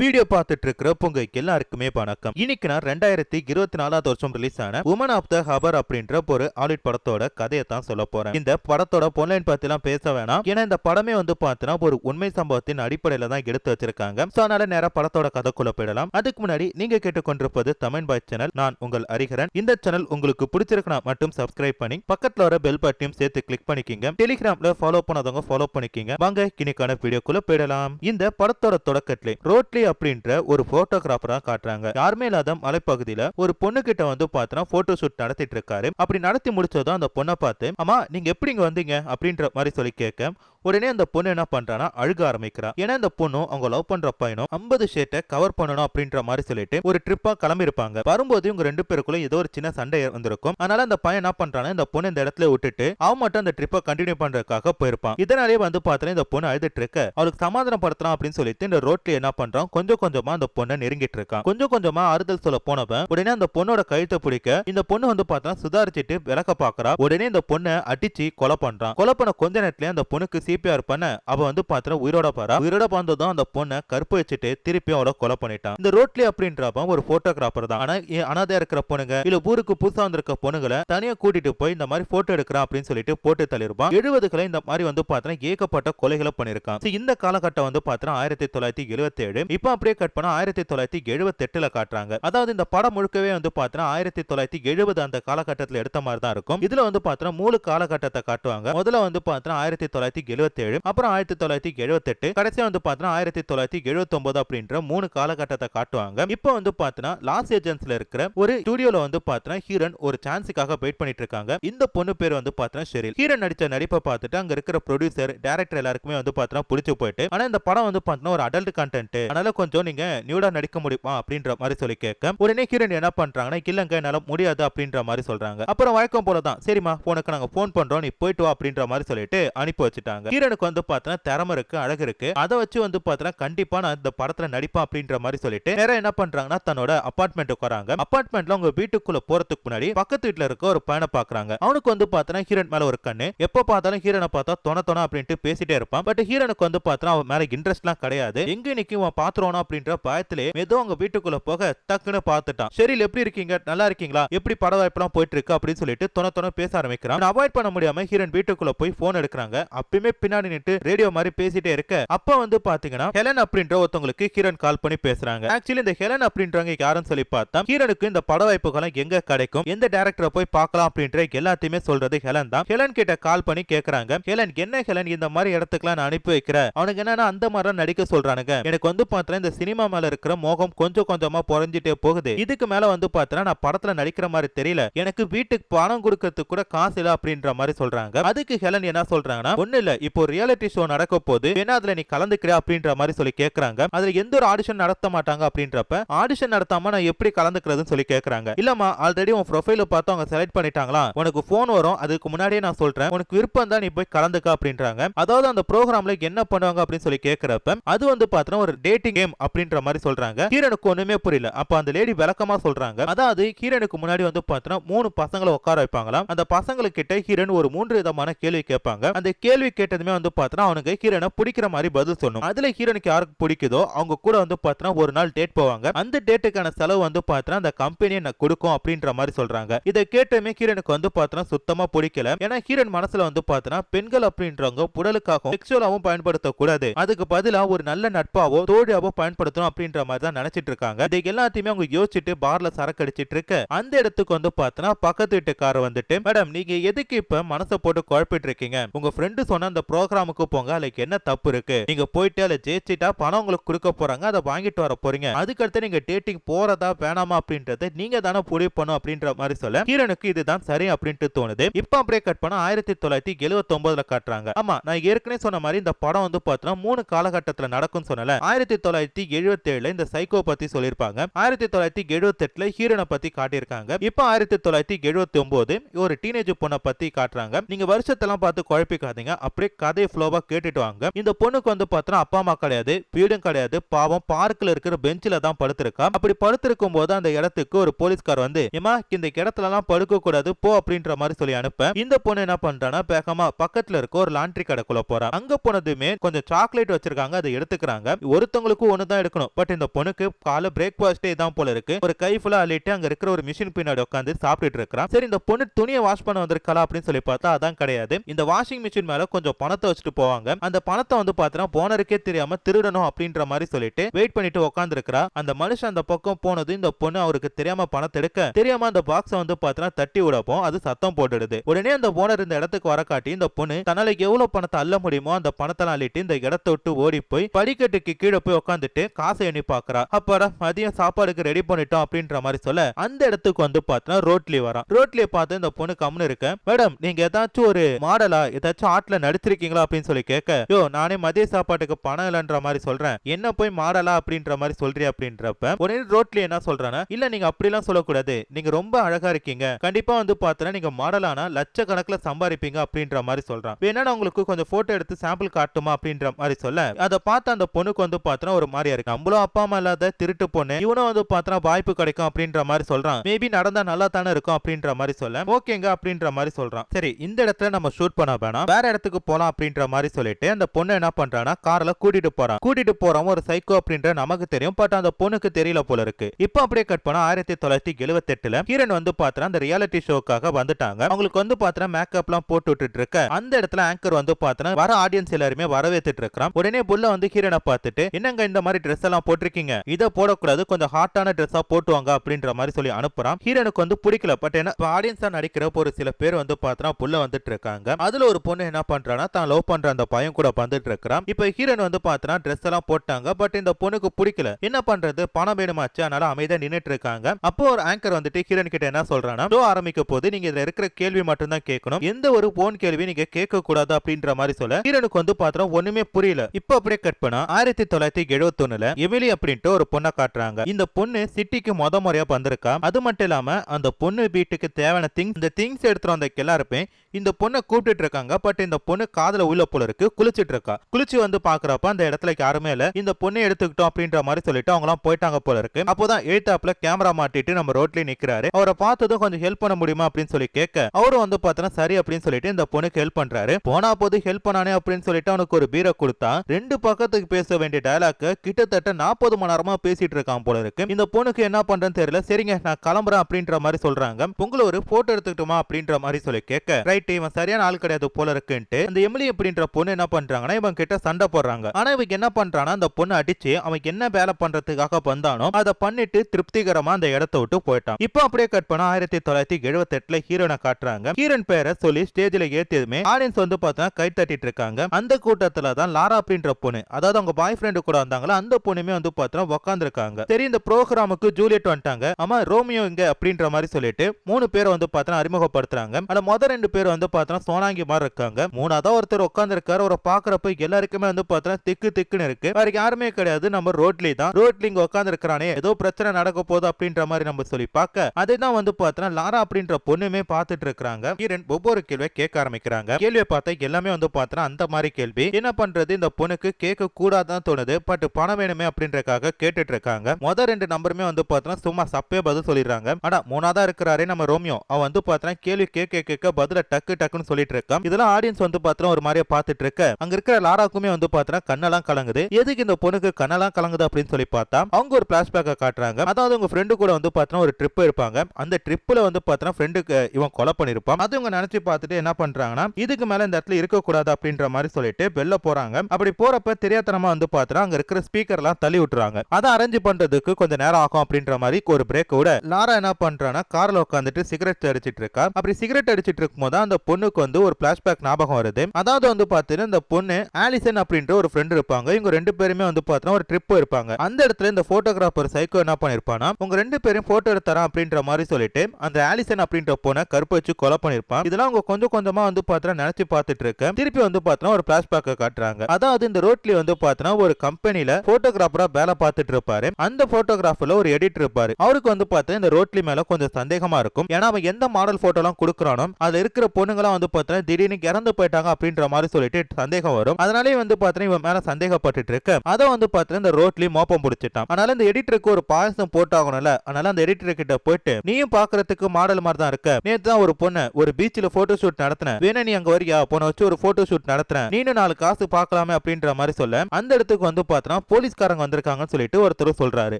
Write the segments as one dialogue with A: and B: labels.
A: Video பார்த்துட்டு இருக்கிற உங்க எல்லாருக்குமே வணக்கம். இன்னைக்கு நான் ரெண்டாயிரத்தி இருபத்தி நாலாவது வருஷம் ரிலீஸ் ஆன உமன் ஆஃப் த ஹபர் அப்படின்ற ஒரு ஆலிட் படத்தோட கதையை தான் சொல்ல போறேன். இந்த படத்தோட பொன்லைன் பத்திலாம் பேச வேணாம். ஏன்னா இந்த படமே வந்து பார்த்தீங்கன்னா ஒரு உண்மை சம்பவத்தின் அடிப்படையில தான் எடுத்து வச்சிருக்காங்க. சோ அதனால நேரம் படத்தோட கதைக்குள்ள போயிடலாம். அதுக்கு முன்னாடி நீங்க கேட்டுக்கொண்டிருப்பது தமிழ் பாய் சேனல். நான் உங்கள் அரிகரன். இந்த சேனல் உங்களுக்கு பிடிச்சிருக்கனா மட்டும் சப்ஸ்கிரைப் பண்ணி பக்கத்துல வர பெல் பட்டியும் சேர்த்து கிளிக் பண்ணிக்கிங்க. டெலிகிராம்ல ஃபாலோ பண்ணாதவங்க ஃபாலோ பண்ணிக்கிங்க. வாங்க இன்னைக்கான வீடியோக்குள்ள போயிடலாம். இந்த படத்தோட தொடக்கத்திலே ரோட்லி அப்படின்ற ஒரு போட்டோகிராஃபரா காட்டுறாங்க. யாருமே இல்லாத மலைப்பகுதியில ஒரு பொண்ணு கிட்ட வந்து பார்த்தா போட்டோ ஷூட் நடத்திட்டு இருக்காரு. அப்படி நடத்தி முடிச்சதும் அந்த பொண்ணை பார்த்து அம்மா நீங்க எப்படி இங்க வந்தீங்க? அப்படின்ற மாதிரி சொல்லி கேட்க உடனே அந்த பொண்ணு என்ன பண்றானா அழுக ஆரம்பிக்கிறா. ஏன்னா இந்த பொண்ணும் அவங்க லவ் பண்ற பையனும் ஐம்பது ஷேட்டை கவர் பண்ணணும் அப்படின்ற மாதிரி சொல்லிட்டு ஒரு ட்ரிப்பா கிளம்பி இருப்பாங்க வரும்போது இவங்க ரெண்டு பேருக்குள்ள ஏதோ ஒரு சின்ன சண்டை வந்திருக்கும் அதனால அந்த பையன் என்ன பண்றானா இந்த பொண்ணு இந்த இடத்துல விட்டுட்டு அவன் மட்டும் அந்த ட்ரிப்பை கண்டினியூ பண்றதுக்காக போயிருப்பான். இதனாலே வந்து பார்த்தா இந்த பொண்ணு அழுதுட்டு இருக்க அவளுக்கு சமாதானப்படுத்தலாம் அப்படின்னு சொல்லிட்டு இந்த ரோட்ல என்ன பண்றான் கொஞ்சம் கொஞ்சமா அந்த பொண்ணை நெருங்கிட்டு இருக்கான். கொஞ்சம் கொஞ்சமா ஆறுதல் சொல்ல போனவன் உடனே அந்த பொண்ணோட கழுத்தை பிடிக்க இந்த பொண்ணு வந்து பார்த்தா சுதாரிச்சுட்டு விளக்க பாக்குறா உடனே இந்த பொண்ணை அடிச்சு கொலை பண்றான். கொலை பண்ண கொஞ்ச நேரத்துல அந்த பொண்ணுக்கு சிபிஆர் பண்ண அவ வந்து பாத்திரம் உயிரோட பாரா உயிரோட பார்த்ததும் அந்த பொண்ணை கற்பு வச்சுட்டு திருப்பி அவளை கொலை பண்ணிட்டான். இந்த ரோட்லி அப்படின்றப்ப ஒரு போட்டோகிராஃபர் தான். ஆனா அனாதையா இருக்கிற பொண்ணுங்க இல்ல ஊருக்கு புதுசா வந்திருக்க பொண்ணுங்களை தனியா கூட்டிட்டு போய் இந்த மாதிரி போட்டோ எடுக்கிறான் அப்படின்னு சொல்லிட்டு போட்டு தள்ளிருப்பான். எழுபதுகளை இந்த மாதிரி வந்து பாத்திரம் ஏகப்பட்ட கொலைகளை பண்ணிருக்கான் இந்த காலகட்டம் வந்து பாத்திரம் ஆயிரத்தி தொள்ளாயிரத்தி எழுபத்தி ஏழு இப்ப அப்படியே கட் பண்ணா ஆயிரத்தி தொள்ளாயிரத்தி எழுபத்தி எட்டுல காட்டுறாங்க. அதாவது இந்த படம் முழுக்கவே வந்து பாத்திரம் ஆயிரத்தி தொள்ளாயிரத்தி எழுபது அந்த காலகட்டத்தில் எடுத்த மாதிரி தான் இருக்கும். இதுல வந்து பாத்திரம் மூணு காலகட்டத்தை காட்டுவாங்க. முதல்ல வந்து பாத்திரம் ஆயிரத்தி தொள்ளாயிரத்தி எழுபத்தேழு அப்புறம் ஆயிரத்தி தொள்ளாயிரத்தி எழுபத்தெட்டு கடைசியா வந்து பாத்தீங்கன்னா ஆயிரத்தி தொள்ளாயிரத்தி எழுபத்தி ஒன்பது அப்படின்ற மூணு காலகட்டத்தை காட்டுவாங்க. இப்போ வந்து பார்த்தா லாஸ் ஏஜென்ஸ்ல இருக்கிற ஒரு ஸ்டுடியோல வந்து பாத்தீங்கன்னா ஹீரன் ஒரு சான்ஸுக்காக வெயிட் பண்ணிட்டு இருக்காங்க. இந்த பொண்ணு பேர் வந்து பாத்தீங்கன்னா ஷெரில். ஹீரன் நடிச்ச நடிப்பை பார்த்துட்டு அங்க இருக்கிற ப்ரொடியூசர் டேரக்டர் எல்லாருக்குமே வந்து பாத்தீங்கன்னா பிடிச்சி போயிட்டு ஆனா இந்த படம் வந்து பாத்தீங்கன்னா ஒரு அடல்ட் கண்டென்ட் அதனால கொஞ்சம் நீங்க நியூடா நடிக்க முடியுமா? அப்படின்ற மாதிரி சொல்லி கேட்க உடனே ஹீரன் என்ன பண்றாங்கன்னா இல்லங்க என்னால முடியாது அப்படின்ற மாதிரி சொல்றாங்க. அப்புறம் வழக்கம் போலதான் சரிம்மா உனக்கு நாங்க ஃபோன் பண்றோம் நீ போயிட்டு வா அப்படின்ற மாதிரி சொல்லிட்டு அனுப்பி வச்சுட்டாங்க. ஹீரனுக்கு வந்து பார்த்தா திறமை இருக்கு அழகு இருக்கு. அதை வச்சு வந்து பார்த்தா கண்டிப்பா நான் இந்த படத்துல நடிப்பேன் அப்படின்ற மாதிரி சொல்லிட்டு நேரம் என்ன பண்றாங்கன்னா தன்னோட அபார்ட்மெண்ட்டுக்கு வராங்க. அபார்ட்மெண்ட்ல உங்க வீட்டுக்குள்ள போறதுக்கு முன்னாடி பக்கத்து வீட்டுல இருக்க ஒரு பையனை பாக்குறாங்க. அவனுக்கு வந்து பார்த்தா ஹீரன் மேல ஒரு கண்ணு. எப்ப பார்த்தாலும் ஹீரனை பார்த்தா தொண தொண அப்படின்ட்டு பேசிட்டே இருப்பான். பட் ஹீரனுக்கு வந்து பார்த்தா அவன் மேல இன்ட்ரெஸ்ட்லாம் கிடையாது. எங்க இன்னைக்கு அவன் பாத்துருவானோ அப்படின்ற பயத்திலே ஏதோ அவங்க வீட்டுக்குள்ள போக டக்குன்னு பார்த்துட்டான் சரி எப்படி இருக்கீங்க? நல்லா இருக்கீங்களா? எப்படி பட வாய்ப்பெல்லாம் போயிட்டு இருக்கு அப்படின்னு சொல்லிட்டு தொண தொண பேச ஆரம்பிக்கிறான். அவாய்ட் பண்ண முடியாம ஹீரன் வீட்டுக்குள்ள போய் போன் எடுக்கிறாங்க. அப்பயுமே பின்னாடி நின்று ரேடியோ மாதிரி பேசிட்டே இருக்க அப்ப வந்து பாத்தீங்கன்னா ஹெலன் அப்படின்ற ஒருத்தவங்களுக்கு ஹீரன் கால் பண்ணி பேசுறாங்க. ஆக்சுவலி இந்த ஹெலன் அப்படின்றவங்க யாருன்னு சொல்லி பார்த்தா ஹீரனுக்கு இந்த பட வாய்ப்புகள் எங்க கிடைக்கும் எந்த டேரக்டரை போய் பார்க்கலாம் அப்படின்ற எல்லாத்தையுமே சொல்றது ஹெலன் தான். ஹெலன் கிட்ட கால் பண்ணி கேக்குறாங்க. ஹெலன் என்ன ஹெலன்? இந்த மாதிரி இடத்துக்குலாம் நான் அனுப்பி வைக்கிறேன் அவனுக்கு என்னன்னா அந்த மாதிரி நடிக்க சொல்றானுங்க. எனக்கு வந்து பார்த்தா இந்த சினிமா மேல இருக்கிற மோகம் கொஞ்சம் கொஞ்சமா குறைஞ்சிட்டே போகுது. இதுக்கு மேல வந்து பார்த்தா நான் படத்துல நடிக்கிற மாதிரி தெரியல. எனக்கு வீட்டுக்கு பணம் கொடுக்கறதுக்கு கூட காசு இல்ல அப்படின்ற மாதிரி சொல்றாங்க. அதுக்கு ஹெலன் என்ன சொல்றாங்கன்னா ஒண்ணு இல்ல. இப்போ ரியாலிட்டி ஷோ நடக்க போது வேணா அதுல நீ கலந்துக்கிற அப்படின்ற மாதிரி சொல்லி கேக்குறாங்க. அதுல எந்த ஒரு ஆடிஷன் நடத்த மாட்டாங்க அப்படின்றப்ப ஆடிஷன் நடத்தாம நான் எப்படி கலந்துக்கிறதுன்னு சொல்லி கேக்குறாங்க. இல்லம்மா ஆல்ரெடி உன் ப்ரொஃபைல பார்த்து அவங்க செலக்ட் பண்ணிட்டாங்களா? உனக்கு போன் வரும் அதுக்கு முன்னாடியே நான் சொல்றேன். உனக்கு விருப்பம் தான் நீ போய் கலந்துக்க அப்படின்றாங்க. அதாவது அந்த ப்ரோக்ராம்ல என்ன பண்ணுவாங்க அப்படின்னு சொல்லி கேக்குறப்ப அது வந்து பாத்தீங்கன்னா ஒரு டேட்டிங் கேம் அப்படின்ற மாதிரி சொல்றாங்க. ஹீரனுக்கு ஒண்ணுமே புரியல. அப்ப அந்த லேடி விளக்கமா சொல்றாங்க. அதாவது ஹீரனுக்கு முன்னாடி வந்து பாத்தீங்கன்னா மூணு பசங்களை உட்கார வைப்பாங்களாம். அந்த பசங்களுக்கு கிட்ட ஹீரன் ஒரு மூன்று விதமான கேள்வி கேட்பாங்க. அந்த கேள்வி கேட்டதுமே வந்து பார்த்தா அவனுக்கு ஹீரனை பிடிக்கிற மாதிரி பதில் சொல்லணும். அதுல ஹீரனுக்கு யாருக்கு பிடிக்குதோ அவங்க கூட வந்து பார்த்தா ஒரு நாள் டேட் போவாங்க. அந்த டேட்டுக்கான செலவு வந்து பார்த்தா அந்த கம்பெனி நான் கொடுக்கும் அப்படின்ற மாதிரி சொல்றாங்க. இதை கேட்டமே ஹீரனுக்கு வந்து பார்த்தா சுத்தமா பிடிக்கல. ஏன்னா ஹீரன் மனசுல வந்து பார்த்தா பெண்கள் அப்படின்றவங்க உடலுக்காகவும் செக்ஷுவலாவும் பயன்படுத்தக்கூடாது. அதுக்கு பதிலா ஒரு நல்ல நட்பாவோ தோழியாவோ பயன்படுத்தணும் அப்படின்ற மாதிரி தான் நினைச்சிட்டு இருக்காங்க. இதை எல்லாத்தையுமே அவங்க யோசிச்சுட்டு பார்ல சரக்கு அடிச்சிட்டு இருக்க. அந்த இடத்துக்கு வந்து பார்த்தா பக்கத்து வீட்டுக்காரர் வந்துட்டு மேடம் நீங்க எதுக்கு இப்ப மனசை போட்டு குழப்பிட்டு இருக்கீங்க? உங்க ஃப்ரெண்டு சொன்ன அந்த ப்ரோக்ராமுக்கு போங்க. லைக் என்ன தப்பு இருக்கு? நீங்க போயிட்டு அதில் ஜெயிச்சிட்டா பணம் உங்களுக்கு கொடுக்க போறாங்க. அதை வாங்கிட்டு வர போறீங்க. அதுக்கடுத்து நீங்க டேட்டிங் போறதா வேணாமா அப்படின்றத நீங்க தானே முடிவு பண்ணும் அப்படின்ற மாதிரி சொல்ல ஹீரனுக்கு இதுதான் சரி அப்படின்ட்டு தோணுது. இப்ப அப்படியே கட் பண்ண ஆயிரத்தி தொள்ளாயிரத்தி எழுபத்தி ஒன்பதுல காட்டுறாங்க. ஆமா நான் ஏற்கனவே சொன்ன மாதிரி இந்த படம் வந்து பார்த்தோம்னா மூணு காலகட்டத்தில் நடக்கும்னு சொன்னல ஆயிரத்தி தொள்ளாயிரத்தி எழுபத்தி ஏழுல இந்த சைக்கோ பத்தி சொல்லியிருப்பாங்க. ஆயிரத்தி தொள்ளாயிரத்தி எழுபத்தி எட்டுல ஹீரோனை பத்தி காட்டியிருக்காங்க. இப்போ ஆயிரத்தி தொள்ளாயிரத்தி எழுபத்தி ஒன்பது ஒரு டீனேஜ் பொண்ணை பத்தி காட்டுறாங்க. நீங்க வருஷத்தெல்லாம் பார்த்து குழப்பிக்காதீங்க. அப்படியே கதை ஃப்ளோவா கேட்டுட்டு வாங்க. இந்த பொண்ணுக்கு வந்து பார்த்தோன்னா அப்பா அம்மா கிடையாது வீடும் கிடையாது பாவம் பார்க்ல இருக்கிற பெஞ்சில தான் படுத்திருக்கா. அப்படி படுத்திருக்கும் போது அந்த இடத்துக்கு ஒரு போலீஸ்கார் வந்து ஏமா இந்த இடத்துல எல்லாம் படுக்க கூடாது போ அப்படின்ற மாதிரி சொல்லி அனுப்ப இந்த பொண்ணு என்ன பண்றானா வேகமா பக்கத்துல இருக்க ஒரு லாண்ட்ரி கடைக்குள்ள போறா. அங்க போனதுமே கொஞ்சம் சாக்லேட் வச்சிருக்காங்க அதை எடுத்துக்கிறாங்க. ஒருத்தவங்களுக்கு ஒண்ணுதான் எடுக்கணும். பட் இந்த பொண்ணுக்கு காலை பிரேக்ஃபாஸ்டே தான் போல இருக்கு. ஒரு கை ஃபுல்லா அள்ளிட்டு அங்க இருக்கிற ஒரு மிஷின் பின்னாடி உட்காந்து சாப்பிட்டுட்டு இருக்கிறான். சரி இந்த பொண்ணு துணியை வாஷ் பண்ண வந்திருக்கா அப்படின்னு சொல்லி பார்த்தா அதான் கிடையாது. இந்த வாஷிங் மிஷின் மேல கொஞ்சம் பணத்தை வச்சுட்டு போவாங்க. அந்த பணத்தை வந்து பாத்தீங்கன்னா போனருக்கே தெரியாம திருடணும் அப்படின்ற மாதிரி சொல்லிட்டு வெயிட் பண்ணிட்டு உட்காந்துருக்கா அந்த மனுஷன் அந்த பக்கம் போனது இந்த பொண்ணு அவருக்கு தெரியாம பணத்தை எடுக்க தெரியாம அந்த பாக்ஸ வந்து பாத்தீங்கன்னா தட்டி விடப்போம் அது சத்தம் போட்டுடுது. உடனே அந்த ஓனர் இந்த இடத்துக்கு வர காட்டி இந்த பொண்ணு தன்னால எவ்வளவு பணத்தை அள்ள முடியுமோ அந்த பணத்தை அள்ளிட்டு இந்த இடத்தை விட்டு ஓடி போய் படிக்கட்டுக்கு கீழே போய் உட்காந்துட்டு காசை எண்ணி பாக்குறா. அப்புறம் மதியம் சாப்பாடுக்கு ரெடி பண்ணிட்டோம் அப்படின்ற மாதிரி சொல்ல அந்த இடத்துக்கு வந்து பாத்தீங்கன்னா ரோட்லி வரா ரோட்லி பார்த்து இந்த பொண்ணு கம்னு இருக்க மேடம் நீங்க ஏதாச்சும் ஒரு மாடலா ஏதாச்சும் ஆட்ல நடிச்சு நடிச்சிருக்கீங்களா அப்படின்னு சொல்லி கேட்க யோ நானே மதிய சாப்பாட்டுக்கு பணம் இல்லைன்ற மாதிரி சொல்றேன். என்ன போய் மாடலா அப்படின்ற மாதிரி சொல்றியா அப்படின்றப்ப உடனே ரோட்லி என்ன சொல்றானா இல்ல நீங்க அப்படிலாம் சொல்லக்கூடாது. நீங்க ரொம்ப அழகா இருக்கீங்க. கண்டிப்பா வந்து பார்த்தா நீங்க மாடலானா லட்சக்கணக்கில் சம்பாதிப்பீங்க அப்படின்ற மாதிரி சொல்றான். வேணா நான் உங்களுக்கு கொஞ்சம் போட்டோ எடுத்து சாம்பிள் காட்டுமா அப்படின்ற மாதிரி சொல்ல அதை பார்த்து அந்த பொண்ணுக்கு வந்து பார்த்தா ஒரு மாதிரியா இருக்கு. நம்மளும் அப்பா அம்மா இல்லாத திருட்டு பொண்ணு. இவனும் வந்து பார்த்தா வாய்ப்பு கிடைக்கும் அப்படின்ற மாதிரி சொல்றான். மேபி நடந்தா நல்லா தானே இருக்கும் அப்படின்ற மாதிரி சொல்ல ஓகேங்க அப்படின்ற மாதிரி சொல்றான். சரி இந்த இடத்துல நம்ம ஷூட் பண்ண வேணாம். வேற இடத்துக்கு போலாம் அப்படின்ற மாதிரி சொல்லிட்டு அந்த பொண்ணு என்ன பண்றான்னா கார்ல கூட்டிட்டு போறான். கூட்டிட்டு போறவன் ஒரு சைக்கோ அப்படின்ற நமக்கு தெரியும். பட் அந்த பொண்ணுக்கு தெரியல போல இருக்கு. இப்போ அப்படியே கட் பண்ணா ஆயிரத்தி தொள்ளாயிரத்தி எழுபத்தி எட்டுல ஹீரன் வந்து பாத்திரம் அந்த ரியாலிட்டி ஷோக்காக வந்துட்டாங்க. அவங்களுக்கு வந்து பாத்திரம் மேக்கப் எல்லாம் போட்டு விட்டுட்டு இருக்க. அந்த இடத்துல ஆங்கர் வந்து பாத்திரம் வர ஆடியன்ஸ் எல்லாருமே வரவேத்துட்டு இருக்கிறான் உடனே புள்ள வந்து ஹீரனை பார்த்துட்டு என்னங்க இந்த மாதிரி ட்ரெஸ் எல்லாம் போட்டிருக்கீங்க? இதை போடக்கூடாது. கொஞ்சம் ஹாட்டான ட்ரெஸ்ஸா போட்டுவாங்க அப்படின்ற மாதிரி சொல்லி அனுப்புறான். ஹீரனுக்கு வந்து பிடிக்கல. பட் என்ன ஆடியன்ஸா நடிக்கிற ஒரு சில பேர் வந்து பாத்திரம் புள்ள வந்துட்டு இருக்காங்க. அதுல ஒரு பொண்ணு என்ன பண்றான்னா தான் லவ் பண்ற அந்த பையன் கூட வந்துட்டு இருக்கிறான். இப்போ ஹீரோன் வந்து பார்த்தா ட்ரெஸ் எல்லாம் போட்டாங்க. பட் இந்த பொண்ணுக்கு பிடிக்கல. என்ன பண்றது? பணம் வேணுமாச்சு. அதனால அமைதியா நின்னுட்டு இருக்காங்க. அப்போ ஒரு ஆங்கர் வந்துட்டு ஹீரன் கிட்ட என்ன சொல்றானா ஷோ ஆரம்பிக்க போது நீங்க இதுல இருக்கிற கேள்வி மட்டும் தான் கேட்கணும். எந்த ஒரு போன் கேள்வி நீங்க கேட்க கூடாது அப்படின்ற மாதிரி சொல்ல ஹீரனுக்கு வந்து பாத்திரம் ஒண்ணுமே புரியல. இப்போ அப்படியே கட் பண்ணா ஆயிரத்தி தொள்ளாயிரத்தி எழுபத்தி ஒண்ணுல எமிலி அப்படின்ட்டு ஒரு பொண்ணை காட்டுறாங்க. இந்த பொண்ணு சிட்டிக்கு முத முறையா வந்திருக்கா? அது மட்டும் இல்லாம அந்த பொண்ணு வீட்டுக்கு தேவையான திங்ஸ் இந்த திங்ஸ் எடுத்துட்டு வந்த எல்லாருமே இந்த பொண்ணை கூப்பிட்டு இருக்காங்க. பட் இந்த பொண்ணு காதுல உள்ள போல இருக்கு குளிச்சிட்டு இருக்கா. குளிச்சு வந்து பாக்குறப்ப அந்த இடத்துல யாருமே இல்ல. இந்த பொண்ணை எடுத்துக்கிட்டோம் அப்படின்ற மாதிரி சொல்லிட்டு அவங்க எல்லாம் போயிட்டாங்க போல இருக்கு. அப்போதான் எழுத்தாப்புல கேமரா மாட்டிட்டு நம்ம ரோட்ல நிக்கிறாரு. அவரை பார்த்ததும் கொஞ்சம் ஹெல்ப் பண்ண முடியுமா அப்படின்னு சொல்லி கேட்க அவரும் வந்து பார்த்தா சரி அப்படின்னு சொல்லிட்டு இந்த பொண்ணுக்கு ஹெல்ப் பண்றாரு. போனா போது ஹெல்ப் பண்ணானே அப்படின்னு சொல்லிட்டு அவனுக்கு ஒரு பீரை கொடுத்தா ரெண்டு பக்கத்துக்கு பேச வேண்டிய டயலாக்க கிட்டத்தட்ட நாற்பது மணி நேரமா பேசிட்டு இருக்கான் போல இருக்கு. இந்த பொண்ணுக்கு என்ன பண்றேன்னு தெரியல. சரிங்க நான் கிளம்புறேன் அப்படின்ற மாதிரி சொல்றாங்க. உங்களை ஒரு போட்டோ எடுத்துக்கிட்டுமா அப்படின்ற மாதிரி சொல்லி கேட்க ரைட் இவன் சரியான ஆள் கிடையாது போல இருக்குன்ட்டு அந்த எமிலி அப்படின்ற பொண்ணு என்ன பண்றாங்கன்னா இவன் கிட்ட சண்டை போடுறாங்க. ஆனா இவங்க என்ன பண்றானா அந்த பொண்ணு அடிச்சு அவன் என்ன வேலை பண்றதுக்காக வந்தானோ அதை பண்ணிட்டு திருப்திகரமா அந்த இடத்த விட்டு போயிட்டான். இப்போ அப்படியே கட் பண்ண ஆயிரத்தி தொள்ளாயிரத்தி எழுபத்தி எட்டுல ஹீரோனை காட்டுறாங்க. ஹீரோன் பேரை சொல்லி ஸ்டேஜ்ல ஏத்தியதுமே ஆடியன்ஸ் வந்து பார்த்தா கை தட்டிட்டு இருக்காங்க. அந்த கூட்டத்துல தான் லாரா அப்படின்ற பொண்ணு அதாவது அவங்க பாய் ஃப்ரெண்டு கூட வந்தாங்களா அந்த பொண்ணுமே வந்து பார்த்தா உட்காந்துருக்காங்க சரி இந்த ப்ரோக்ராமுக்கு ஜூலியட் வந்துட்டாங்க. ஆமா ரோமியோ இங்க அப்படின்ற மாதிரி சொல்லிட்டு மூணு பேரை வந்து பார்த்தா அறிமுகப்படுத்துறாங்க. ஆனா முத ரெண்டு பேர் வந்து பார்த்தா சோனாங்கி மாதிரி இருக்காங்க. மூணாவது ஒருத்தர் உட்காந்துருக்காரு அவரை பாக்குறப்ப எல்லாருக்குமே வந்து பார்த்தா திக்கு திக்குன்னு இருக்கு. வேற யாருமே கிடையாது. நம்ம ரோட்லி தான். ரோட்லி இங்க உட்காந்துருக்கானே ஏதோ பிரச்சனை நடக்க போகுது அப்படின்ற மாதிரி நம்ம சொல்லி பார்க்க அதை தான் வந்து பார்த்தா லாரா அப்படின்ற பொண்ணுமே பார்த்துட்டு இருக்காங்க ஹீரன் ஒவ்வொரு கேள்வியை கேட்க ஆரம்பிக்கிறாங்க. கேள்வியை பார்த்தா எல்லாமே வந்து பார்த்தா அந்த மாதிரி கேள்வி. என்ன பண்றது? இந்த பொண்ணுக்கு கேட்க கூடாதான் தோணுது. பட் பணம் வேணுமே அப்படின்றக்காக கேட்டுட்டு இருக்காங்க. முதல் ரெண்டு நம்பருமே வந்து பார்த்தா சும்மா சப்பே பதில் சொல்லிடுறாங்க. ஆனா மூணாவதா இருக்கிறாரே நம்ம ரோமியோ. அவன் வந்து பார்த்தா கேள்வி கேட்க கேட்க பதில டக்கு டக்குன்னு சொல்லிட்டு இருக்கான். இதெல்லாம் ஆடியன்ஸ் வந்து எல்லாரும் ஒரு மாதிரியே பார்த்துட்டு இருக்க. அங்க இருக்கிற லாராக்குமே வந்து பார்த்தா கண்ணெல்லாம் கலங்குது. எதுக்கு இந்த பொண்ணுக்கு கண்ணெல்லாம் கலங்குது அப்படின்னு சொல்லி பார்த்தா அவங்க ஒரு பிளாஷ்பேக்கை காட்டுறாங்க. அதாவது உங்க ஃப்ரெண்டு கூட வந்து பார்த்தா ஒரு ட்ரிப் இருப்பாங்க அந்த ட்ரிப்ல வந்து பார்த்தா ஃப்ரெண்டுக்கு இவன் கொலை பண்ணிருப்பான். அது இவங்க நினைச்சு பார்த்துட்டு என்ன பண்றாங்கன்னா இதுக்கு மேல இந்த இடத்துல இருக்கக்கூடாது அப்படின்ற மாதிரி சொல்லிட்டு வெளில போறாங்க. அப்படி போறப்ப தெரியாதனமா வந்து பார்த்தா அங்க இருக்கிற ஸ்பீக்கர் எல்லாம் தள்ளி விட்டுறாங்க. அதை அரேஞ்ச் பண்றதுக்கு கொஞ்சம் நேரம் ஆகும் அப்படின்ற மாதிரி ஒரு பிரேக் விட லாரா என்ன பண்றான்னா கார்ல உட்காந்துட்டு சிகரெட் அடிச்சிட்டு இருக்கா. அப்படி சிகரெட் அடிச்சிட்டு இருக்கும் போது அந்த பொண்ணுக்கு வந்து ஒரு பிளாஷ்பேக் ஞாபகம் வருது. அதாவது வந்து பாத்தீங்கன்னா இந்த பொண்ணு ஆலிசன் அப்படின்ற ஒரு ஃப்ரெண்ட் இருப்பாங்க. இவங்க ரெண்டு பேருமே வந்து பார்த்தா ஒரு ட்ரிப் இருப்பாங்க அந்த இடத்துல இந்த போட்டோகிராஃபர் சைக்கோ என்ன பண்ணிருப்பானா உங்க ரெண்டு பேரும் போட்டோ எடுத்தரா அப்படின்ற மாதிரி சொல்லிட்டு அந்த ஆலிசன் அப்படின்ற பொண்ணை கருப்பு வச்சு கொலை பண்ணிருப்பான். இதெல்லாம் அவங்க கொஞ்சம் கொஞ்சமா வந்து பார்த்தா நினைச்சு பார்த்துட்டு இருக்க. திருப்பி வந்து பார்த்தா ஒரு பிளாஷ்பேக்கை காட்டுறாங்க. அதாவது இந்த ரோட்ல வந்து பார்த்தா ஒரு கம்பெனில போட்டோகிராஃபரா வேலை பார்த்துட்டு இருப்பாரு. அந்த போட்டோகிராஃபர்ல ஒரு எடிட்டர் இருப்பாரு. அவருக்கு வந்து பார்த்தா இந்த ரோட்லி மேல கொஞ்சம் சந்தேகமா இருக்கும். ஏன்னா அவன் எந்த மாடல் போட்டோ எல்லாம் கொடுக்குறானோ அதுல இருக்கிற பொண்ணுங்களாம் வந்து பார்த்தா திடீர்னு இறந்து போயிட்டாங்க அப்படின்ற மாதிரி சொல்லிட்டு சந்தேகம் வரும். அதனாலே வந்து பாத்தீங்கன்னா இவன் மேல சந்தேகப்பட்டுட்டு இருக்க. அதை வந்து பாத்தீங்கன்னா இந்த ரோட்லயும் மோப்பம் பிடிச்சிட்டான். அதனால இந்த எடிட்டருக்கு ஒரு பாயசம் போட்டாகணும்ல? அதனால அந்த எடிட்டர் கிட்ட போயிட்டு நீயும் பாக்குறதுக்கு மாடல் மாதிரி தான் இருக்க. நேத்து தான் ஒரு பொண்ணு ஒரு பீச்சில் போட்டோ ஷூட் நடத்தின வேணா நீ அங்க வரியா? போன வச்சு ஒரு போட்டோ ஷூட் நடத்துறேன். நீனும் நாலு காசு பார்க்கலாமே அப்படின்ற மாதிரி சொல்ல அந்த இடத்துக்கு வந்து பாத்தீங்கன்னா போலீஸ்காரங்க வந்திருக்காங்கன்னு சொல்லிட்டு ஒருத்தர் சொல்றாரு.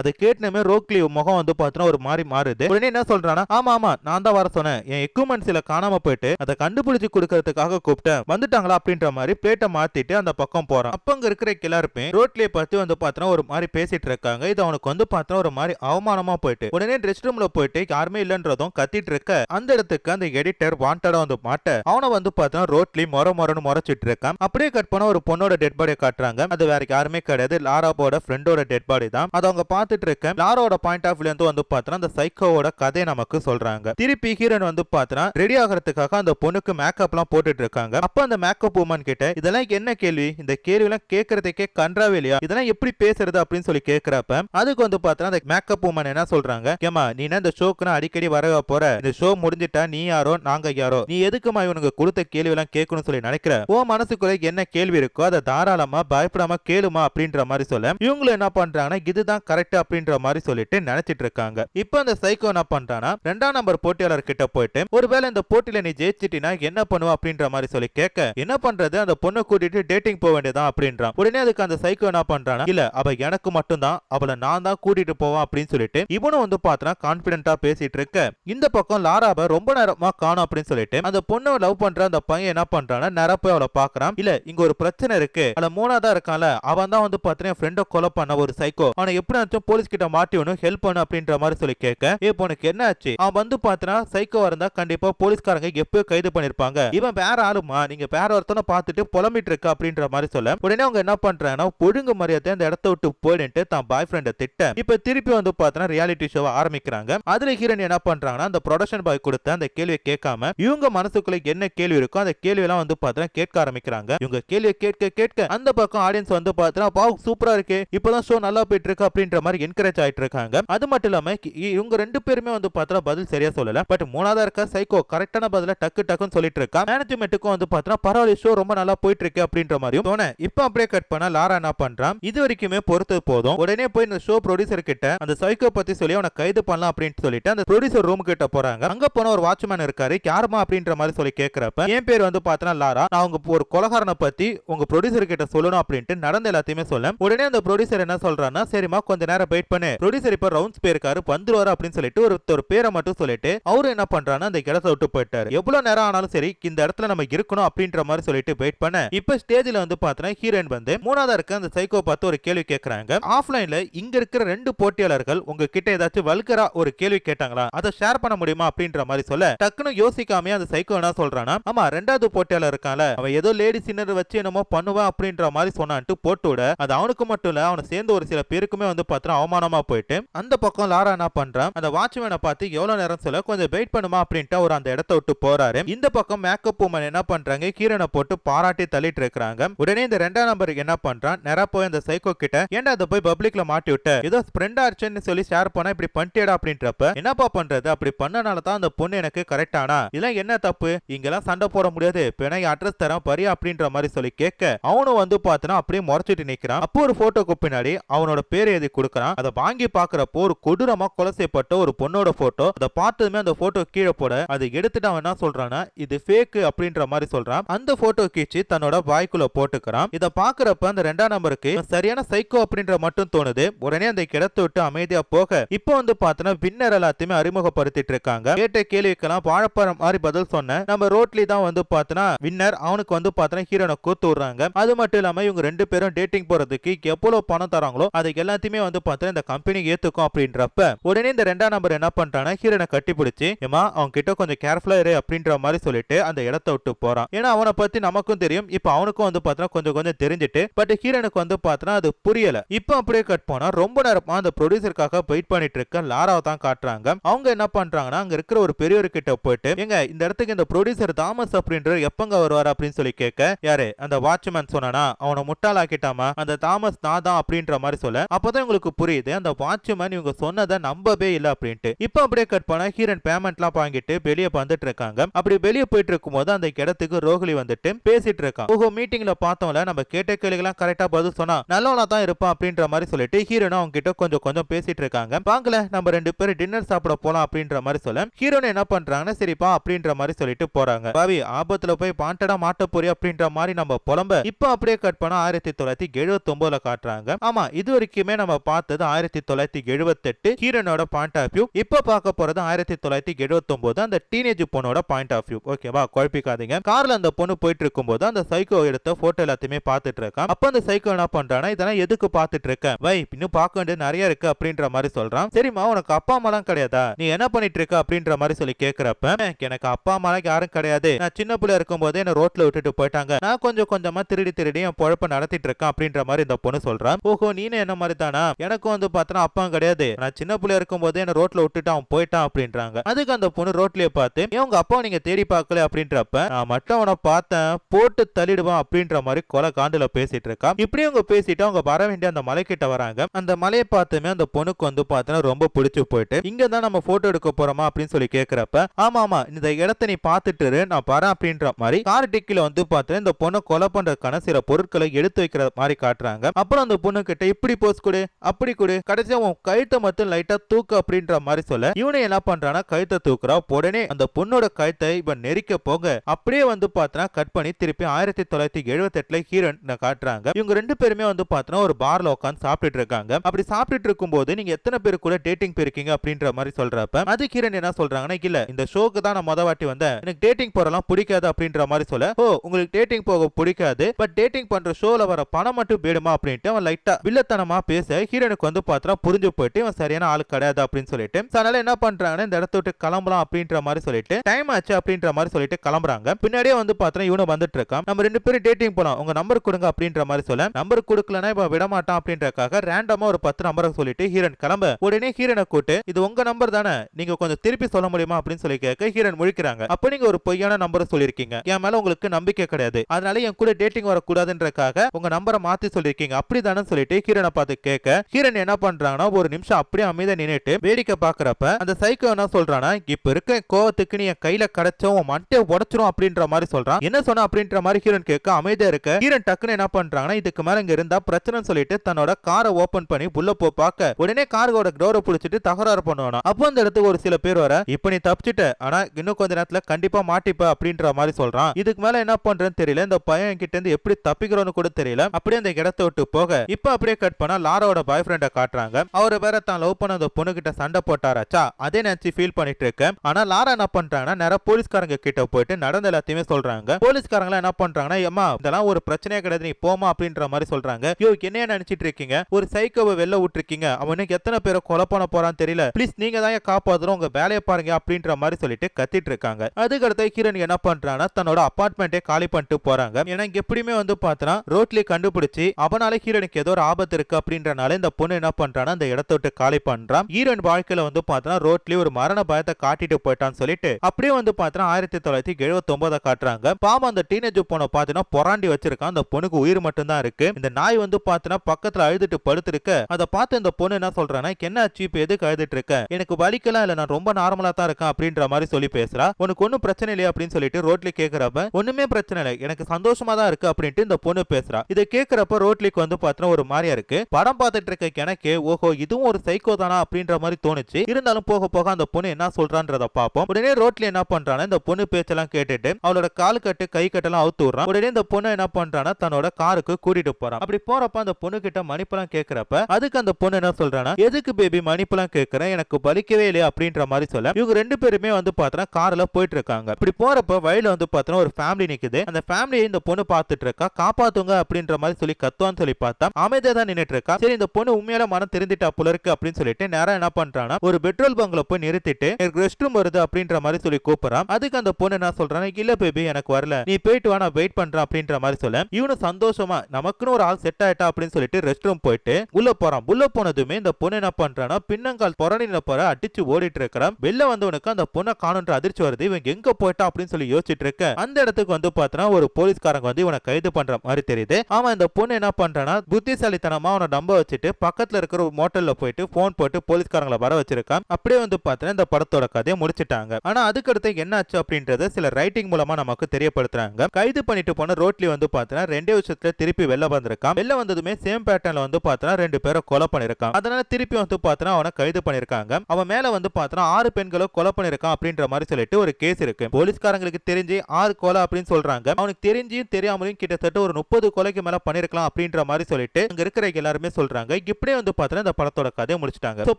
A: அதை கேட்டனமே ரோக்லி முகம் வந்து பாத்தீங்கன்னா ஒரு மாதிரி மாறுது. உடனே என்ன சொல்றானா ஆமா ஆமா நான் தான் வர சொன்னேன். என் எக்யூப்மெண்ட்ஸ்ல காணாம போயிட்டு அதை கண்டுபிடிச்சு கொடுக்கறதுக்காக கூப்பிட்டேன். வந்துட்டாங்களா அப்படின்ற மாதிரி பிளேட்டை மாத்திட்டு அந்த பக்கம் போறான். அப்ப அங்க இருக்கிற எல்லாருமே ரோட்லயே பார்த்து வந்து பாத்தீங்கன்னா ஒரு மாதிரி பேசிட்டு இருக்காங்க. இது அவனுக்கு வந்து பாத்தீங்கன்னா ஒரு மாதிரி அவமானமா போயிட்டு. உடனே ரெஸ்ட் ரூம்ல போயிட்டு யாருமே இல்லன்றதும் கத்திட்டு இருக்க அந்த இடத்துக்கு அந்த எடிட்டர் வாண்டடா வந்து மாட்ட. அவனை வந்து பார்த்தா ரோட்லயும் மொர மொரன்னு முறைச்சிட்டு இருக்கான். அப்படியே கட் பண்ண ஒரு பொண்ணோட டெட் பாடியை காட்டுறாங்க. அது வேற யாருமே கிடையாது. லாராவோட ஃப்ரெண்டோட டெட் பாடி தான். அதை அவங்க பார்த்துட்டு இருக்க லாரோட பாயிண்ட் ஆஃப் இருந்து வந்து பார்த்தா அந்த சைக்கோவோட கதையை நமக்கு சொல்றாங்க. திருப்பி ஹீரோன் வந்து பார்த்தா ரெடி ஆகிறதுக்காக அந்த பொண்ணுக்கு மேக்கப்லாம் போட்டுட்டு இருக்காங்க. அப்ப அந்த மேக்கப் உமன் கிட்ட இதெல்லாம் என்ன கேள்வி? இந்த கேள்வி எல்லாம் கேட்கறதுக்கே கன்றாவே இல்லையா? இதெல்லாம் எப்படி பேசுறது? அப்படின்னு சொல்லி கேட்கிறப்ப அதுக்கு வந்து பார்த்தா அந்த மேக்கப் உமன் என்ன சொல்றாங்க? ஏமா நீ என்ன இந்த ஷோக்குன்னு அடிக்கடி வர போற? இந்த ஷோ முடிஞ்சிட்டா நீ யாரோ நாங்க யாரோ? நீ எதுக்குமா இவனுக்கு கொடுத்த கேள்வி எல்லாம் கேட்கணும்னு சொல்லி நினைக்கிற? ஓ மனசுக்குள்ள என்ன கேள்வி இருக்கோ அதை தாராளமா பயப்படாம கேளுமா? அப்படின்ற மாதிரி சொல்ல இவங்களும் என்ன பண்றாங்கன்னா இதுதான் கரெக்ட் அப்படின்ற மாதிரி சொல்லிட்டு நினைச்சிட்டு இருக்காங்க. இப்போ அந்த சைக்கோ என்ன பண்றானா ரெண்டாம் நம்பர் போட்டியாளர் கிட்ட போயிட்டு ஒருவேளை இந்த போட்டியில நீ ஜெயிச்சிட்டினா என்ன பண்ணுவ? அப்படின்ற மாதிரி சொல்லி கேட்க என்ன பண்றது? அந்த பொண்ணை கூட்டிட்டு டேட்டிங் போக வேண்டியதான் அப்படின்றான். உடனே அதுக்கு அந்த சைக்கோ என்ன பண்றானா இல்ல அவ எனக்கு மட்டும்தான். அவளை நான் தான் கூட்டிட்டு போவான் அப்படின்னு சொல்லிட்டு இவனும் வந்து பாத்தினா கான்பிடென்ட்டா பேசிட்டு இருக்க. இந்த பக்கம் லாராவை ரொம்ப நேரமா காணும் அப்படின்னு சொல்லிட்டு அந்த பொண்ணை லவ் பண்ற அந்த பையன் என்ன பண்றானா நேரா போய் அவளை பாக்குறான். இல்ல இங்க ஒரு பிரச்சனை இருக்கு. அதுல மூணாவதா இருக்கான்ல. அவன் தான் வந்து பாத்தீங்கன்னா ஃப்ரெண்டை கொலை பண்ண ஒரு சைக்கோ அவனை எப்படினாச்சும் போலீஸ் கிட்ட மாட்டிவனும் ஹெல்ப் பண்ணு அப்படின்ற மாதிரி சொல்லி கேட்க ஏ உனக்கு என்ன ஆச்சு? அவன் வந்து பாத்தினா சைக்கோ இருந்தா கண்டிப்பா போலீஸ்காரங்க எப்பயோ கைது பண்ணிருப்பாங்க. இவன் வேற ஆளுமா நீங்க வேற ஒருத்தனை பார்த்துட்டு புலம்பிட்டு இருக்க அப்படின்ற மாதிரி சொல்ல உடனே அவங்க என்ன பண்றாங்கன்னா ஒழுங்கு மரியாதை அந்த இடத்த விட்டு போயிட்டு தான் பாய் ஃப்ரெண்டை திட்ட இப்ப திருப்பி வந்து பாத்தீங்கன்னா ரியாலிட்டி ஷோவை ஆரம்பிக்கிறாங்க. அதுல ஹீரன் என்ன பண்றாங்கன்னா அந்த ப்ரொடக்ஷன் பாய் கொடுத்த அந்த கேள்வியை கேட்காம இவங்க மனசுக்குள்ள என்ன கேள்வி இருக்கோ அந்த கேள்வி எல்லாம் வந்து பாத்தீங்கன்னா கேட்க ஆரம்பிக்கிறாங்க. இவங்க கேள்வியை கேட்க கேட்க அந்த பக்கம் ஆடியன்ஸ் வந்து பாத்தீங்கன்னா பாவ் சூப்பரா இருக்கு. இப்பதான் ஷோ நல்லா போயிட்டு இருக்கு அப்படின்ற மாதிரி என்கரேஜ் ஆயிட்டு இருக்காங்க. அது மட்டும் இல்லாம இவங்க ரெண்டு பேருமே வந்து பாத்தீங்கன்னா பதில் சரியா சொல்லல. பட் மூணாவதா இருக்க? சைக்கோ கரெக்டான பதில டக்கு டக்குன்னு சொல்லிட்டு இருக்கா. மேனேஜ்மெண்ட்டுக்கும் வந்து பாத்தீங்கன்னா பரவாயில்ல ஷோ ரொம்ப நல்லா போயிட்டு இருக்கு அப்படின்ற மாதிரியும் தோண. இப்ப அப்படியே கட் பண்ண லாரா என்ன பண்றான்? இது வரைக்குமே பொறுத்தது போதும். உடனே போய் இந்த ஷோ ப்ரொடியூசர் கிட்ட அந்த சைக்கோ பத்தி சொல்லி அவனை கைது பண்ணலாம் அப்படின்னு சொல்லிட்டு அந்த ப்ரொடியூசர் ரூம் கிட்ட போறாங்க. அங்க போன ஒரு வாட்ச்மேன் இருக்காரு யாருமா அப்படின்ற மாதிரி சொல்லி கேட்கிறப்ப என் பேர் வந்து பாத்தீங்கன்னா லாரா. நான் உங்க ஒரு கொலகாரனை பத்தி உங்க ப்ரொடியூசர் கிட்ட சொல்லணும் அப்படின்ட்டு நடந்த எல்லாத்தையுமே சொல்ல. உடனே அந்த ப்ரொடியூசர் என்ன சொல்றான்னா சரிம்மா கொஞ்ச நேரம் வெயிட் பண்ணு. ப்ரொடியூசர் இப்ப ரவுண்ட்ஸ் போயிருக்காரு வந்துருவாரு அப்படின்னு சொல்லிட்டு ஒரு பேரை மட்டும் சொல்லிட்டு அவரு என்ன பண்றான்னா அந்த இடத்த விட்டு போயிட்டாரு. எவ்வளவு நேரம் ஆனாலும் சரி இந்த இடத்துல நம்ம இருக்கணும் அப்படின்னு அப்படின்ற மாதிரி சொல்லிட்டு வெயிட் பண்ண. இப்ப ஸ்டேஜ்ல வந்து பாத்தீங்கன்னா ஹீரோயின் வந்து மூணாவதா இருக்க அந்த சைக்கோ பார்த்து ஒரு கேள்வி கேட்கறாங்க ஆஃப்லைன்ல இங்க இருக்கிற ரெண்டு போட்டியாளர்கள் உங்ககிட்ட ஏதாச்சும் வல்கரா ஒரு கேள்வி கேட்டாங்களா? அதை ஷேர் பண்ண முடியுமா அப்படின்ற மாதிரி சொல்ல டக்குன்னு யோசிக்காம அந்த சைக்கோ என்ன சொல்றானா ஆமா ரெண்டாவது போட்டியாளர் இருக்கான்ல. அவன் ஏதோ லேடி சின்னர் வச்சு என்னமோ பண்ணுவான் அப்படின்ற மாதிரி சொன்னான்ட்டு போட்டு விட அது அவனுக்கு மட்டும் இல்ல அவனை சேர்ந்து ஒரு சில பேருக்குமே வந்து பாத்திரம் அவமானமா போயிட்டு அந்த பக்கம் லாரா என்ன பண்றான்? அந்த வாட்ச்மேனை பார்த்து எவ்வளவு நேரம் சொல்ல கொஞ்சம் வெயிட் பண்ணுமா? அப்படின்ட்டு அவர் அந்த இடத்த விட்டு போறாரு. இந்த பக்கம் மேக்கப் உமன் என்ன பண்றாங்க? கீரனை போட்டு பாராட்டி தள்ளிட்டு இருக்காங்க உடனே இந்த ரெண்டாம் நம்பர் என்ன பண்றான்? நேரா போய் அந்த சைக்கோ கிட்ட ஏன்டா அதை போய் பப்ளிக்ல மாட்டி விட்ட? ஏதோ ஸ்ப்ரெண்ட் ஆச்சுன்னு சொல்லி ஷேர் பண்ணா இப்படி பண்ணிட்டேடா அப்படின்றப்ப என்னப்பா பண்றது? அப்படி பண்ணனால தான் அந்த பொண்ணு எனக்கு கரெக்ட் ஆனா? இதெல்லாம் என்ன தப்பு? இங்கெல்லாம் சண்டை போட முடியாது. பிணை அட்ரஸ் தரேன் பரி அப்படின்ற மாதிரி சொல்லி கேட்க அவனும் வந்து பார்த்தனா அப்படியே முறைச்சிட்டு நிக்கிறான். அப்போ ஒரு போட்டோக்கு பின்னாடி அவனோட பேர் எழுதி கொடுக்கறான். அதை வாங்கி பாக்குறப்போ ஒரு கொடூரமா கொலை செய்யப்பட்ட ஒரு பொண்ணோட போட்டோ அதை பார்த்ததுமே அந்த போட்டோ கீழே போட அதை எடுத்துட்டு அவன் என்ன சொல்றான்னா இது ஃபேக்கு அப்படின்ற மாதிரி சொல்றான். அந்த போட்டோ கீச்சு தன்னோட வாய்க்குள்ள போட்டுக்கிறான். இதை பாக்குறப்ப அந்த ரெண்டாம் நம்பருக்கு சரியான சைக்கோ அப்படின்ற மட்டும் தோணுது. உடனே அந்த இடத்தை விட்டு அமைதியா போக இப்போ வந்து பார்த்தனா வின்னர் எல்லாத்தையுமே அறிமுகப்படுத்திட்டு இருக்காங்க. கேட்ட கேள்விக்கெல்லாம் வாழைப்பழம் மாதிரி பதில் சொன்ன நம்ம ரோட்லி தான் வந்து பார்த்தனா வின்னர் அவனுக்கு வந்து பார்த்தனா ஹீரோனை கூத்து விடுறாங்க. அது மட்டும் இல்லாம இவங்க ரெண்டு பேரும் டேட்டிங் போறதுக்கு எவ்வளவு பணம் தராங்களோ அதை எல்லாத்தையுமே வந்து பார்த்தா இந்த கம்பெனி ஏத்துக்கும் அப்படின்றப்ப உடனே இந்த ரெண்டாம் நம்பர் என்ன பண்றானா ஹீரோனை கட்டி பிடிச்சி ஏமா அவன் கிட்ட கொஞ்சம் கேர்ஃபுல்லா இரு அப்படின்ற மாதிரி சொல்லிட்டு அந்த இடத்த விட்டு போறான். ஏன்னா அவனை பத்தி நமக்கும் தெரியும். இப்ப அவனுக்கும் வந்து பார்த்தா கொஞ்சம் கொஞ்சம் தெரிஞ்சுட்டு பட் ஹீரனுக்கு வந்து பார்த்தா அது புரியல. இப்போ அப்படியே கட் போனா ரொம்ப நேரமா அந்த ப்ரொடியூசருக்காக வெயிட் பண்ணிட்டு இருக்க லாராவை தான் காட்டுறாங்க. அவங்க என்ன பண்றாங்கன்னா அங்க இருக்கிற ஒரு பெரியவர் கிட்ட போயிட்டு எங்க இந்த இடத்துக்கு இந்த ப்ரொடியூசர் தாமஸ் அப்படின்ற எப்பங்க வருவார்? அப்படின்னு சொல்லி கேட்க யாரு? அந்த வாட்ச்மேன் சொன்னா அவனை முட்டாளாக்கிட்டாமா? அந்த தாமஸ் நான் தான் அப்படின்ற மாதிரி சொல்ல. அப்பதான் உங்களுக்கு புரியுது அந்த வாட்ச்மேன் இவங்க சொன்னதை நம்பவே இல்லை அப்படின்ட்டு. இப்போ அப்படியே கட் பண்ணா ஹீரன் பேமெண்ட்லாம் வாங்கிட்டு வெளியே வந்துட்டு இருக்காங்க. அப்படி வெளியே போயிட்டு இருக்கும்போது அந்த இடத்துக்கு ரோஹித் ராகுலி வந்துட்டு பேசிட்டு இருக்கான் ஓஹோ மீட்டிங்ல பார்த்தோம்ல நம்ம கேட்ட கேள்விகளாம் கரெக்டா பதில் சொன்னா நல்லவனா தான் இருப்பான் அப்படின்ற மாதிரி சொல்லிட்டு ஹீரோனும் அவங்க கிட்ட கொஞ்சம் கொஞ்சம் பேசிட்டு இருக்காங்க பாங்கல நம்ம ரெண்டு பேரும் டின்னர் சாப்பிட போலாம் அப்படின்ற மாதிரி சொல்ல ஹீரோன் என்ன பண்றாங்கன்னா சரிப்பா அப்படின்ற மாதிரி சொல்லிட்டு போறாங்க. பாவி ஆபத்துல போய் பாண்டடா மாட்ட போறி அப்படின்ற மாதிரி நம்ம புலம்ப இப்ப அப்படியே கட் பண்ண ஆயிரத்தி தொள்ளாயிரத்தி எழுபத்தி ஒன்பதுல காட்டுறாங்க. ஆமா இது வரைக்குமே நம்ம பார்த்தது ஆயிரத்தி தொள்ளாயிரத்தி எழுபத்தி எட்டு ஹீரோனோட பாயிண்ட் ஆஃப் வியூ இப்ப பார்க்க போறது ஆயிரத்தி தொள்ளாயிரத்தி எழுபத்தி ஒன்பது அந்த டீனேஜ் பொண்ணோட பாயிண்ட் ஆஃப் வியூ ஓகேவா குழப்பிக்காதீங்க. கார்ல அந்த பொண்ணு போயிட்டு இருக்கும்போது அந்த சைக்கோ எடுத்த போட்டோ எல்லாத்தையுமே பார்த்துட்டு இருக்கான் அப்ப அந்த சைக்கோ என்ன பண்றானா இதெல்லாம் எதுக்கு பார்த்துட்டு இருக்க வை இன்னும் பார்க்க வேண்டியது நிறைய இருக்கு அப்படின்ற மாதிரி சொல்றான். சரிம்மா உனக்கு அப்பா அம்மாலாம் கிடையாதா? நீ என்ன பண்ணிட்டு இருக்க அப்படின்ற மாதிரி சொல்லி கேக்குறப்ப எனக்கு அப்பா அம்மாலாம் யாரும் கிடையாது. நான் சின்ன பிள்ளை இருக்கும் போதே என்ன ரோட்ல விட்டுட்டு போயிட்டாங்க. நான் கொஞ்சம் கொஞ்சமா திருடி திருடி என் பொழப்ப நடத்திட்டு இருக்கேன் அப்படின்ற மாதிரி இந்த பொண்ணு சொல்றான். ஓஹோ நீனே என்ன மாதிரி தானா எனக்கும் வந்து பார்த்தனா அப்பா கிடையாது. நான் சின்ன பிள்ளை இருக்கும் போதே என்ன ரோட்ல விட்டுட்டு அவன் போயிட்டான் அப்படின்றாங்க. அதுக்கு அந்த பொண்ணு ரோட்லயே பார்த்து உங்க அப்பா நீங்க தேடி பார்க்கல? அப்படின்றப்ப நான் மட்டும் அவனை பார்த்தேன் போட்டு தள்ளிடுவான் அப்படின்ற மாதிரி கொலை காண்டுல பேசிட்டு இருக்கான். இப்படி அவங்க பேசிட்டு அவங்க வர வேண்டிய அந்த மலை கிட்ட வராங்க. அந்த மலையை பார்த்துமே அந்த பொண்ணுக்கு வந்து பார்த்தனா ரொம்ப பிடிச்சு போயிட்டு இங்க தான் நம்ம போட்டோ எடுக்க போறோமா? அப்படின்னு சொல்லி கேக்குறப்ப ஆமா ஆமா இந்த இடத்த நீ பார்த்துட்டு நான் வரேன் அப்படின்ற மாதிரி கார் டிக்கில வந்து பார்த்து இந்த பொண்ணை கொலை பண்றதுக்கான சில பொருட்களை எடுத்து வைக்கிற மாதிரி காட்டுறாங்க. அப்புறம் அந்த பொண்ணு கிட்ட இப்படி போஸ் கொடு அப்படி கொடு கடைசியா உன் கழுத்தை மட்டும் லைட்டா தூக்கு அப்படின்ற மாதிரி சொல்ல இவனை என்ன பண்றானா கழுத்தை தூக்குறா உடனே அந்த பொண்ணோட கழுத்தை இவன் நெரிக்க போக அப்படியே வந்து பார்த்தனா கட் பண்ணி திருப்பி ஆயிரத்தி தொள்ளாயிரத்தி எழுபத்தி எட்டுல காட்டுறாங்க. இவங்க ரெண்டு பேருமே வந்து பார்த்தனா ஒரு பார்ல உட்காந்து சாப்பிட்டுட்டு இருக்காங்க அப்படி சாப்பிட்டுட்டு இருக்கும்போது நீங்க எத்தனை பேர் கூட டேட்டிங் போயிருக்கீங்க அப்படின்ற மாதிரி சொல்றப்ப அது ஹீரன் என்ன சொல்றாங்கன்னா இல்ல இந்த ஷோக்கு தான் நான் மொத வாட்டி வந்தேன். எனக்கு டேட்டிங் போறலாம் பிடிக்காது அப்படின்ற மாதிரி சொல்ல ஓ உங்களுக்கு டேட்டிங் போக பிடிக்காது. பட் டேட்டிங் பண்ற ஷோல வர பணம் மட்டும் போயிடுமா அப்படின்ட்டு அவன் லைட்டா வில்லத்தனமா பேச ஹீரோனுக்கு வந்து பார்த்தா புரிஞ்சு போயிட்டு இவன் சரியான ஆள் கிடையாது அப்படின்னு சொல்லிட்டு அதனால என்ன பண்றாங்கன்னா இந்த இடத்த விட்டு கிளம்பலாம் அப்படின்ற மாதிரி சொல்லிட்டு டைம் ஆச்சு அப்படின்ற மாதிரி சொல்லிட்டு கிளம்புறாங்க. பின்னாடியே வந்து பார்த்தா இவனும் வந்துட்டு இருக்கான் நம்ம ரெண்டு பேரும் டேட்டிங் போலாம். உங்க நம்பர் கொடுங்க அப்படின்ற மாதிரி சொல்ல நம்பர் கொடுக்கலனா இப்ப விட மாட்டான் அப்படின்றக்காக ரேண்டமா ஒரு பத்து நம்பரை சொல்லிட்டு ஹீரன் கிளம்ப. உடனே ஹீரனை கூட்டு இது உங்க நம்பர் தானே நீங்க கொஞ்சம் திருப்பி சொல்ல முடியுமா அப்படின்னு சொல்லி கேட்க ஹீரன் முழிக்கிறாங்க. அப்ப நீங்க ஒரு பொய்யான நம்பரை சொல்லிருக்கீங்க என் மேல உங்களுக்கு நம்பிக்கை கிடையாது. அதனால என் கூட டேட்டிங் வரக்கூடாதுன்றக்காக உங்க நம்பரை மாத்தி சொல்லிருக்கீங்க அப்படிதானே சொல்லிட்டு ஹீரனை பார்த்து கேட்க ஹீரன் என்ன பண்றாங்கன்னா ஒரு நிமிஷம் அப்படியே அமைதியா நின்னுட்டு வேடிக்கை பாக்குறப்ப அந்த சைக்கோ என்ன சொல்றானா இப்ப இருக்க கோவத்துக்கு நீ என் கையில கிடைச்சோம் உன் உடச்சிரும் அப்படின்ற மாதிரி சொல்றான். என்ன சொன்ன அப்படின்ற மாதிரி ஹீரன் கேட்க அமைதியா இருக்க. ஹீரன் டக்குன்னு என்ன பண்றாங்கன்னா இதுக்கு மேல இங்க இருந்தா பிரச்சனை சொல்லிட்டு தன்னோட காரை ஓபன் பண்ணி உள்ள போ பார்க்க. உடனே காரோட டோரை புடிச்சிட்டு தகராறு பண்ணுவானா. அப்போ அந்த இடத்துக்கு ஒரு சில பேர் வர இப்ப நீ தப்பிச்சிட்ட. ஆனா இன்னும் கொஞ்ச நேரத்துல கண்டிப்பா மாட்டிப்ப அப்படின்ற மாதிரி சொல்றான். இதுக்கு மேல என்ன பண்றேன்னு தெரியல. இந்த பையன் கிட்ட இருந்து எப்படி தப்பிக்கிறோன்னு கூட தெரியல. அப்படியே அந்த இடத்த விட்டு போக. இப்ப அப்படியே கட் பண்ணா லாராவோட பாய் ஃப்ரெண்ட காட்டுறாங்க. அவரு வேற தான் லவ் பண்ண அந்த பொண்ணு கிட்ட சண்டை போட்டாராச்சா? அதே நினைச்சு ஃபீல் பண்ணிட்டு இருக்கேன் ஆனா லாரா என்ன பண்றாங்கன்னா நேரம் போலீஸ்காரங்க கிட்ட போயிட்டு நடந்த எல்லாத்தையுமே சொல்றாங்க. போலீஸ்காரங்க என்ன பண்றாங்கன்னா ஏமா இதெல்லாம் ஒரு பிரச்சனையே கிடையாது நீ போமா அப்படின்ற மாதிரி சொல்றாங்க. யோ என்ன நினைச்சிட்டு இருக்கீங்க? ஒரு சைக்கோவை வெளில விட்டுருக்கீங்க. அவனுக்கு எத்தனை பேரை கொலை பண்ண போறான்னு தெரியல. ப்ளீஸ் நீங்க தான் காப்பாத்துறோம் உங்க வேலையை பாருங்க அப்படின்ற மாதிரி சொல்லிட்டு கத்திட்டு இருக்காங்க. அதுக்கடுத்து ஹீரன் என்ன பண்றான்னா தன்னோட அபார்ட்மெண்ட்டே காலி பண்ணிட்டு போறாங்க. ஏன்னா எப்படியுமே வந்து பார்த்தனா ரோட்லயே கண்டுபிடிச்சு அவனால ஹீரனுக்கு ஏதோ ஒரு ஆபத்து இருக்கு அப்படின்றனால இந்த பொண்ணு என்ன பண்றான்னா அந்த இடத்த விட்டு காலி பண்றான். ஹீரன் வாழ்க்கையில வந்து பார்த்தனா ரோட்லயே ஒரு மரண பயத்தை காட்டிட்டு போயிட்டான்னு சொல்லிட்டு அப்படியே வந்து பார்த்தனா ஆயிரத்தி தொள்ளாயிரத்தி எழுபத்தி ஒன்பதை காட்டுறாங்க. பாவம் அந்த டீனேஜ் பொண்ணை பார்த்தீங்கன்னா பொறாண்டி வச்சிருக்கான் அந்த பொண்ணுக்கு உயிர் மட்டும்தான் இருக்கு. இந்த நாய் வந்து பாத்தீங்கன்னா பக்கத்துல அழுதுட்டு படுத்திருக்க. அதை பார்த்து இந்த பொண்ணு என்ன சொல்றானா என்ன ஆச்சு இப்ப எதுக்கு அழுதுட்டு இருக்க? எனக்கு வலிக்கலாம் இல்ல. நான் ரொம்ப நார்மலா தான் இருக்கேன். அப்படின்ற மாதிரி சொல்லி பேசுறா. உனக்கு ஒன்னும் பிரச்சனை இல்லையா? அப்படின்னு சொல்லிட்டு ரோட்ல கேக்குறப்ப ஒண்ணுமே பிரச்சனை இல்லை. எனக்கு சந்தோஷமா தான் இருக்கு. அப்படின்ட்டு இந்த பொண்ணு பேசுறா. இதை கேக்குறப்ப ரோட்லிக்கு வந்து பார்த்தா ஒரு மாதிரியா இருக்கு. படம் பார்த்துட்டு இருக்க எனக்கு ஓஹோ இதுவும் ஒரு சைக்கோ தானா? அப்படின்ற மாதிரி தோணுச்சு. இருந்தாலும் போக போக அந்த பொண்ணு என்ன சொல்றான்றத பார்ப்போம். உடனே ரோட்ல என்ன பண்றானா இந்த பொண்ணு பேச்செல்லாம் கேட்டுட்டு அவளோட கால் கட்டு கை கட்டெல்லாம் அவுத்து விடுறான். உடனே இந்த பொண்ணு என்ன பண்றானா தன்னோட காருக்கு கூட்டிட்டு போறான். அப்படி போறப்ப அந்த பொண்ணு கிட்ட மன்னிப்பெல்லாம் கேட்கிறப்ப அதுக்கு அந்த பொண்ணு என்ன சொல்றானா எதுக்கு பேபி மன்னிப்பெல்லாம் கேட்கறேன் எனக்கு பலிக்கவே இல்லையா? அப்படின்ற மாதிரி சொல்ல இவங்க ரெண்டு பேருமே வந்து பார்த்தா கார்ல போயிட்டு இருக்காங்க இப்படி போறப்ப வழியில வந்து பாத்தீங்கன்னா ஒரு ஃபேமிலி நிக்குது. அந்த ஃபேமிலியை இந்த பொண்ணு பாத்துட்டு இருக்கா காப்பாத்துங்க அப்படின்ற மாதிரி சொல்லி கத்துவான்னு சொல்லி பார்த்தா அமைதியா தான் நின்னுட்டு இருக்கா சரி இந்த பொண்ணு உண்மையால மனம் தெரிஞ்சிட்டா போல இருக்கு அப்படின்னு சொல்லிட்டு நேரா என்ன பண்றானா ஒரு பெட்ரோல் பங்க்ல போய் நிறுத்திட்டு எனக்கு ரெஸ்ட் ரூம் வருது அப்படின்ற மாதிரி சொல்லி கூப்பிடுறான். அதுக்கு அந்த பொண்ணு என்ன சொல்றான் இல்ல பேபி எனக்கு வரல. நீ போயிட்டு வா நான் வெயிட் பண்றேன் அப்படின்ற மாதிரி சொல்ல இவனும் சந்தோஷமா நமக்குன்னு ஒரு ஆள் செட் ஆயிட்டா அப்படின்னு சொல்லிட்டு ரெஸ்ட் ரூம் போயிட்டு உள்ள போறான். உள்ள போனதுமே இந்த பொண்ணு என்ன பண்றானா பின்னங்கால் புறணில போற அடிச்சு ஓடிட்டு இருக்கிறான் வெளில வந்தவனுக்கு அந்த பொண்ணை காணுன்ற அதிர்ச்சி வருது. இவன் எங்க போயிட்டா அப்படின்னு சொல்லி யோசிச்சுட்டு இருக்க. அந்த இடத்துக்கு வந்து பார்த்தனா ஒரு போலீஸ்காரங்க வந்து இவனை கைது பண்ற மாதிரி தெரியுது. அவன் இந்த பொண்ணு என்ன பண்றானா புத்திசாலித்தனமா அவனை நம்ப வச்சுட்டு பக்கத்துல இருக்கிற ஒரு மோட்டல்ல போயிட்டு போன் போட்டு போலீஸ்காரங்களை வர வச்சிருக்கான் அப்படியே வந்து பார்த்தா இந்த படத்தோட கதையை முடிச்சிட்டாங்க. ஆனா அதுக்கடுத்து என்ன ஆச்சு அப்படின்றத சில ரைட்டிங் மூலமா நமக்கு தெரியப்படுத்துறாங்க. கைது பண்ணிட்டு போன ரோட்லி வந்து பாத்தீங்கன்னா ரெண்டே வருஷத்துல திருப்பி வெளில வந்திருக்கான். வெளில வந்ததுமே சேம் பேட்டர்ல வந்து பாத்தீங்கன்னா ரெண்டு பேரை கொலை பண்ணிருக்கான் அதனால திருப்பி வந்து பாத்தீங்கன்னா அவனை கைது பண்ணிருக்காங்க அவன் மேல வந்து பாத்தீங்கன்னா ஆறு பெண்களை கொலை பண்ணிருக்கான் அப்படின்ற மாதிரி சொல்லிட்டு ஒரு கேஸ் இருக்கு. போலீஸ்காரங்களுக்கு தெரிஞ்சு ஆறு கொலை அப்படின்னு சொல்றாங்க. அவனுக்கு தெரிஞ்சும் தெரியாமலையும் கிட்டத்தட்ட ஒரு முப்பது கொலைக்கு மேல பண்ணிருக்கலாம் அப்படின்ற மாதிரி சொல்லிட்டு அங்க இருக்கிற எல்லாருமே சொல்றாங்க. இப்படியே வந்து பாத்தீங்கன்னா இந்த படத்தோட கதையை முடிச்சிட்டாங்க.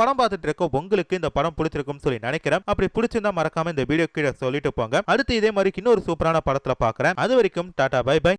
A: படம் பார்த்துட்டு இருக்க உங்களுக்கு இந்த படம் பிடிச்சிருக்கும்னு சொல்லி நினைக்கிறேன். அப்படி பிடிச்சிருந்தா மறக்காம இந்த வீடியோ கீழே சொல்லிட்டு போங்க. அடுத்து இதே மாதிரி இன்னொரு சூப்பரான படத்துல பாக்குறேன். அது வரைக்கும் டாடா பை பை.